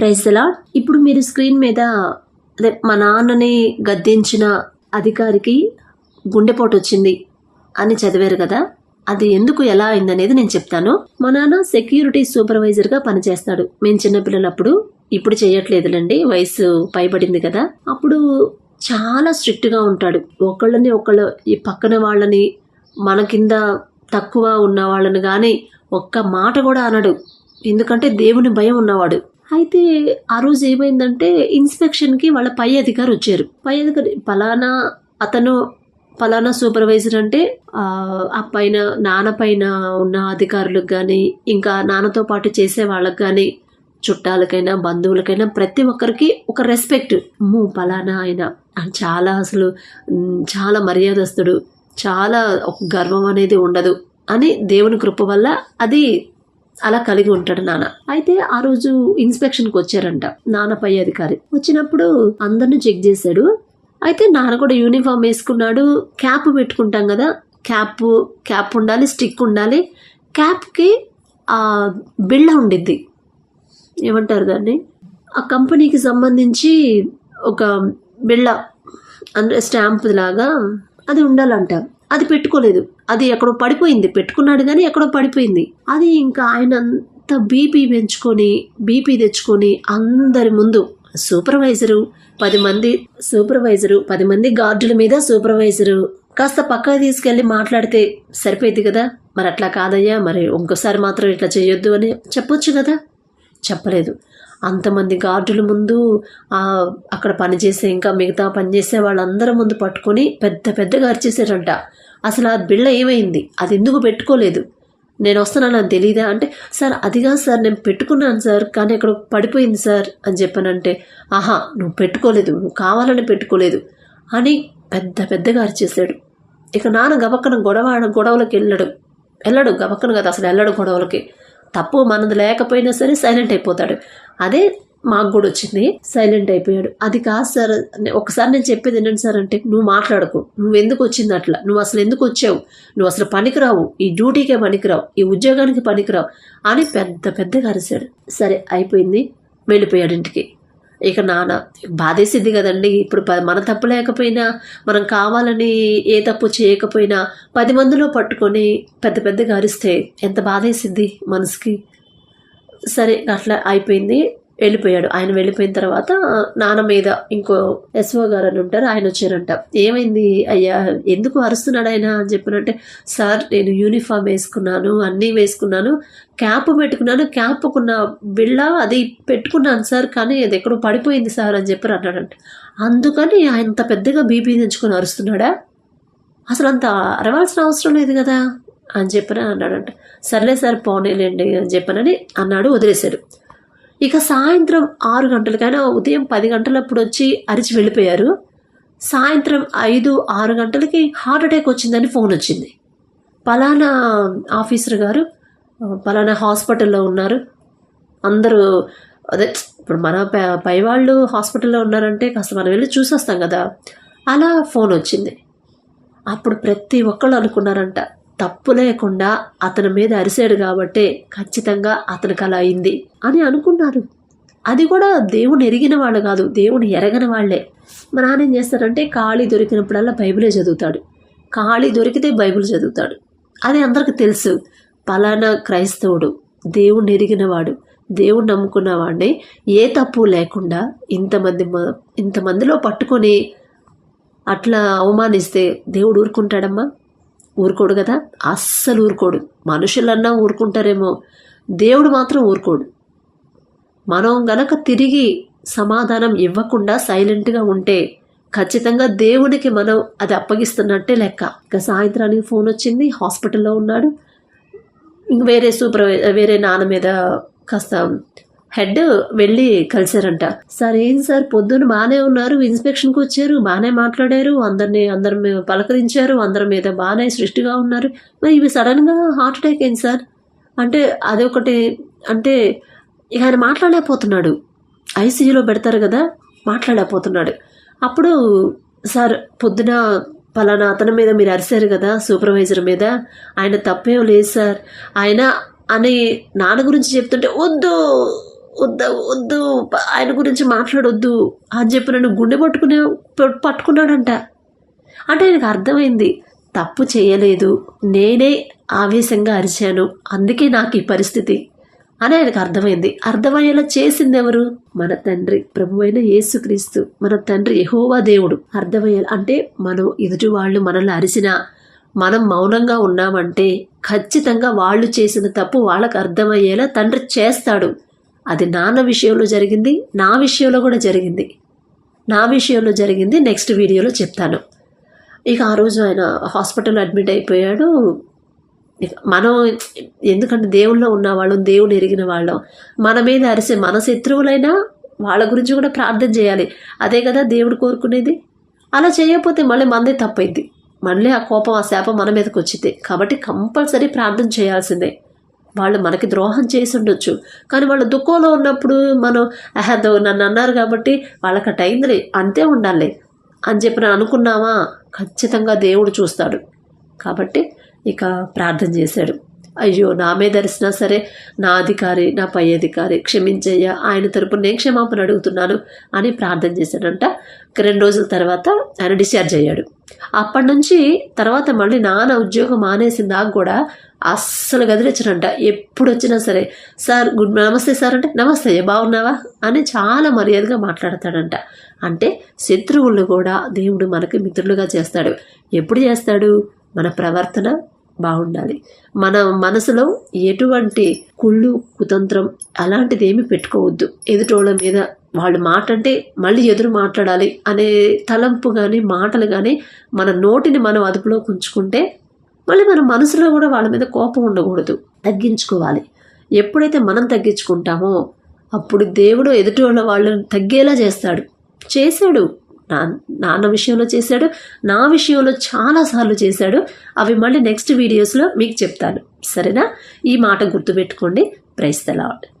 Praise ఇప్పుడు మీరు screen మీద అదే మా నాన్నని గద్దించిన అధికారికి గుండెపోటు వచ్చింది అని చదివారు కదా అది ఎందుకు ఎలా అయిందనేది నేను చెప్తాను. మా నాన్న సెక్యూరిటీ సూపర్వైజర్గా పనిచేస్తాడు. మేము చిన్నపిల్లలప్పుడు ఇప్పుడు చేయట్లేదులండి వయసు పైబడింది కదా. అప్పుడు చాలా స్ట్రిక్ట్గా ఉంటాడు. ఒకళ్ళని ఒకళ్ళు ఈ పక్కన వాళ్ళని మన కింద తక్కువ ఉన్న వాళ్ళని కానీ ఒక్క మాట కూడా అనడు. ఎందుకంటే దేవుని భయం ఉన్నవాడు. అయితే ఆ రోజు ఏమైందంటే ఇన్స్పెక్షన్కి వాళ్ళ పై అధికారి వచ్చారు. పై అధికారి పలానా అతను పలానా సూపర్వైజర్ అంటే ఆ పైన నాన్న పైన ఉన్న అధికారులకు కానీ ఇంకా నాన్నతో పాటు చేసే వాళ్ళకి కానీ చుట్టాలకైనా బంధువులకైనా ప్రతి ఒక్కరికి ఒక రెస్పెక్ట్ అమ్మో పలానా ఆయన. చాలా అసలు చాలా మర్యాదస్తుడు. చాలా ఒక గర్వం అనేది ఉండదు అని దేవుని కృప వల్ల అది అలా కలిగి ఉంటాడు నాన్న. అయితే ఆ రోజు ఇన్స్పెక్షన్కి వచ్చారంట. నాన్న పై అధికారి. వచ్చినప్పుడు అందరిని చెక్ చేశాడు. అయితే నాన్న కూడా యూనిఫామ్ వేసుకున్నాడు. క్యాప్ పెట్టుకుంటాం కదా. క్యాప్ క్యాప్ ఉండాలి స్టిక్ ఉండాలి. క్యాప్కి ఆ బిళ్ళ ఉండిద్ది. ఏమంటారు దాన్ని? ఆ కంపెనీకి సంబంధించి ఒక బిళ్ళ అంటే స్టాంప్ లాగా అది ఉండాలంట. అది పెట్టుకోలేదు. అది ఎక్కడో పడిపోయింది. పెట్టుకున్నాడు కానీ ఎక్కడో పడిపోయింది. అది ఇంకా ఆయన అంత బీపీ పెంచుకొని బీపీ తెచ్చుకొని అందరి ముందు సూపర్వైజరు పది మంది సూపర్వైజరు పది మంది గార్డుల మీద సూపర్వైజరు కాస్త పక్కకు తీసుకెళ్ళి మాట్లాడితే సరిపోయింది కదా? మరి అట్లా కాదయ్యా. మరి ఇంకోసారి మాత్రం ఇట్లా చేయొద్దు అని చెప్పొచ్చు కదా? చెప్పలేదు. అంతమంది గార్డుల ముందు అక్కడ పనిచేసే ఇంకా మిగతా పనిచేసే వాళ్ళందరి ముందు పట్టుకొని పెద్ద పెద్దగా అరిచేసారంట అసలు ఆ బిళ్ళ ఏమైంది? అది ఎందుకు పెట్టుకోలేదు? నేను వస్తున్నాను అని తెలియదా అంటే సార్ అదిగా సార్ నేను పెట్టుకున్నాను సార్ కానీ అక్కడ పడిపోయింది సార్ అని చెప్పానంటే ఆహా నువ్వు పెట్టుకోలేదు నువ్వు కావాలని పెట్టుకోలేదు అని పెద్ద పెద్దగా అరిచేశాడు. ఇక నాన్న గబక్కన గొడవ గొడవలకు వెళ్ళడు. వెళ్ళడు గబక్కన కదా అసలు వెళ్ళడు గొడవలకి. తప్పు మనది లేకపోయినా సరే సైలెంట్ అయిపోతాడు. అదే మాకు కూడా వచ్చింది. సైలెంట్ అయిపోయాడు. అది కాదు సార్ ఒకసారి నేను చెప్పేది ఏంటంటే సార్ అంటే నువ్వు మాట్లాడకు. నువ్వు ఎందుకు వచ్చింది అట్లా? నువ్వు అసలు ఎందుకు వచ్చావు? నువ్వు అసలు పనికిరావు. ఈ డ్యూటీకే పనికిరావు. ఈ ఉద్యోగానికి పనికిరావు. అని పెద్ద పెద్దగా అరిశాడు. సరే అయిపోయింది. వెళ్ళిపోయాడు ఇంటికి. ఇక నాన్న బాధేసిద్ది కదండి. ఇప్పుడు ప- మన తప్పు లేకపోయినా మనం కావాలని ఏ తప్పు చేయకపోయినా పది మందిలో పట్టుకొని పెద్ద పెద్దగా అరిస్తే ఎంత బాధేసిద్ది మనసుకి. సరే అట్లా అయిపోయింది. వెళ్ళిపోయాడు. ఆయన వెళ్ళిపోయిన తర్వాత నాన్న మీద ఇంకో ఎస్ఓ గారు అని ఉంటారు ఆయన వచ్చారంట. ఏమైంది అయ్యా? ఎందుకు అరుస్తున్నాడు ఆయన అని చెప్పినంటే సార్ నేను యూనిఫామ్ వేసుకున్నాను అన్నీ వేసుకున్నాను క్యాప్ పెట్టుకున్నాను క్యాప్కున్న బిళ్ళ అది పెట్టుకున్నాను సార్ కానీ అది ఎక్కడో పడిపోయింది సార్ అని చెప్పి అన్నాడంట. అందుకని అంత పెద్దగా బీపీ తెచ్చుకొని అరుస్తున్నాడా? అసలు అంత అరవాల్సిన అవసరం లేదు కదా అని చెప్పిన అన్నాడంట. సర్లే సార్ పోనేలేండి అని చెప్పనని అన్నాడు వదిలేశాడు. ఇక సాయంత్రం ఆరు గంటలకైనా ఉదయం పది గంటలప్పుడు వచ్చి అరిచి వెళ్ళిపోయారు. సాయంత్రం ఐదు ఆరు గంటలకి హార్ట్ అటాక్ వచ్చిందని ఫోన్ వచ్చింది. పలానా ఆఫీసర్ గారు పలానా హాస్పిటల్లో ఉన్నారు. అందరూ అదే ఇప్పుడు మన పై వాళ్ళు హాస్పిటల్లో ఉన్నారంటే కాస్త మనం వెళ్ళి చూసొస్తాం కదా. అలా ఫోన్ వచ్చింది. అప్పుడు ప్రతి ఒక్కళ్ళు అనుకున్నారంట తప్పు లేకుండా అతని మీద అరిశాడు కాబట్టే ఖచ్చితంగా అతనికి అలా అయింది అని అనుకున్నారు. అది కూడా దేవుని ఎరిగిన వాళ్ళు కాదు దేవుని ఎరగని వాళ్ళే. మా నాన్న ఏం చేస్తారంటే ఖాళీ దొరికినప్పుడల్లా బైబిలే చదువుతాడు. ఖాళీ దొరికితే బైబిల్ చదువుతాడు. అది అందరికి తెలుసు. పలానా క్రైస్తవుడు దేవుణ్ణి ఎరిగినవాడు దేవుణ్ణి నమ్ముకున్నవాడిని ఏ తప్పు లేకుండా ఇంతమంది మ- ఇంతమందిలో పట్టుకొని అట్లా అవమానిస్తే దేవుడు ఊరుకుంటాడమ్మా? ఊరుకోడు కదా? అస్సలు ఊరుకోడు. మనుషులన్నా ఊరుకుంటారేమో. దేవుడు మాత్రం ఊరుకోడు. మనం గనక తిరిగి సమాధానం ఇవ్వకుండా సైలెంట్గా ఉంటే ఖచ్చితంగా దేవునికి మనం అది అప్పగిస్తున్నట్టే లెక్క. ఇక సాయంత్రానికి ఫోన్ వచ్చింది హాస్పిటల్లో ఉన్నాడు. ఇంక వేరే సూపర్ వేరే నాన్న మీద కాస్త హెడ్ వెళ్ళి కలిశారంట. సార్ ఏం సార్? పొద్దున్న బాగానే ఉన్నారు. ఇన్స్పెక్షన్కి వచ్చారు. బాగానే మాట్లాడారు. అందరిని అందరి పలకరించారు. అందరి మీద బాగానే సృష్టిగా ఉన్నారు. మరి ఇవి సడన్గా హార్ట్ అటాక్ ఏంటి సార్? అంటే అదొకటి. అంటే ఇక ఆయన మాట్లాడలేకపోతున్నాడు. ఐసీయూలో పెడతారు కదా మాట్లాడలేకపోతున్నాడు. అప్పుడు సార్ పొద్దున పలానా అతని మీద మీరు అరిశారు కదా సూపర్వైజర్ మీద. ఆయన తప్పేం లేదు సార్. ఆయన అని నాన్న గురించి చెప్తుంటే వద్దు వద్దు వద్దు ఆయన గురించి మాట్లాడొద్దు అని చెప్పి నన్ను గుండె పట్టుకునే పట్టుకున్నాడంట. అంటే ఆయనకు అర్థమైంది తప్పు చేయలేదు నేనే ఆవేశంగా అరిచాను అందుకే నాకు ఈ పరిస్థితి అని ఆయనకు అర్థమైంది. అర్థమయ్యేలా చేసింది ఎవరు మన తండ్రి ప్రభు అయిన యేసుక్రీస్తు. మన తండ్రి యహోవా దేవుడు. అర్థమయ్యేలా అంటే మనం ఎదుటి వాళ్ళు మనల్ని అరిసినా మనం మౌనంగా ఉన్నామంటే ఖచ్చితంగా వాళ్ళు చేసిన తప్పు వాళ్ళకు అర్థమయ్యేలా తండ్రి చేస్తాడు. అది నాన్న విషయంలో జరిగింది నా విషయంలో కూడా జరిగింది. నా విషయంలో జరిగింది నెక్స్ట్ వీడియోలో చెప్తాను. ఇక ఆ రోజు ఆయన హాస్పిటల్లో అడ్మిట్ అయిపోయాడు. ఇక మనం ఎందుకంటే దేవుల్లో ఉన్న వాళ్ళం దేవుని ఎరిగిన వాళ్ళం. మన మీద అరిసే మన శత్రువులైనా వాళ్ళ గురించి కూడా ప్రార్థన చేయాలి. అదే కదా దేవుడు కోరుకునేది. అలా చేయకపోతే మళ్ళీ మనదే తప్పైద్ది. మళ్ళీ ఆ కోపం ఆ శాపం మన మీదకి వచ్చింది కాబట్టి కంపల్సరీ ప్రార్థన చేయాల్సిందే. వాళ్ళు మనకి ద్రోహం చేసి ఉండొచ్చు. కానీ వాళ్ళు దుఃఖంలో ఉన్నప్పుడు మనం అహదో నన్ను అన్నారు కాబట్టి వాళ్ళకి అట్ అయిందిలే అంతే ఉండాలి. అని చెప్పి నేను అనుకున్నామా? ఖచ్చితంగా దేవుడు చూస్తాడు. కాబట్టి ఇక ప్రార్థన చేశాడు. అయ్యో నా మీద అరిసినా సరే నా అధికారి నా పై అధికారి క్షమించయ్యా ఆయన తరపున నేను క్షమాపణ అడుగుతున్నాను అని ప్రార్థన చేశాడంట. రెండు రోజుల తర్వాత ఆయన డిశ్చార్జ్ అయ్యాడు. అప్పటి నుంచి తర్వాత మళ్ళీ నాన్న ఉద్యోగం మానేసిన దాకా కూడా అస్సలు గదిలించడంట ఎప్పుడు వచ్చినా సరే సార్ గుడ్ నమస్తే సార్ అంటే నమస్తే బాగున్నావా? అని చాలా మర్యాదగా మాట్లాడతాడంట. అంటే శత్రువులను కూడా దేవుడు మనకి మిత్రులుగా చేస్తాడు. ఎప్పుడు చేస్తాడు? మన ప్రవర్తన బాగుండాలి. మన మనసులో ఎటువంటి కుళ్ళు కుతంత్రం అలాంటిది ఏమి పెట్టుకోవద్దు. ఎదుటోళ్ళ మీద వాళ్ళు మాట అంటే మళ్ళీ ఎదురు మాట్లాడాలి అనే తలంపు కానీ మాటలు కానీ మన నోటిని మనం అదుపులో ఉంచుకుంటే మళ్ళీ మన మనసులో కూడా వాళ్ళ మీద కోపం ఉండకూడదు. తగ్గించుకోవాలి. ఎప్పుడైతే మనం తగ్గించుకుంటామో అప్పుడు దేవుడు ఎదుటి వాళ్ళ వాళ్ళని తగ్గేలా చేస్తాడు. చేశాడు. నా నాన్న విషయంలో చేశాడు. నా విషయంలో చాలాసార్లు చేశాడు. అవి మళ్ళీ నెక్స్ట్ వీడియోస్లో మీకు చెప్తాను. సరేనా? ఈ మాట గుర్తుపెట్టుకోండి. ప్రైస్ తెలవాడు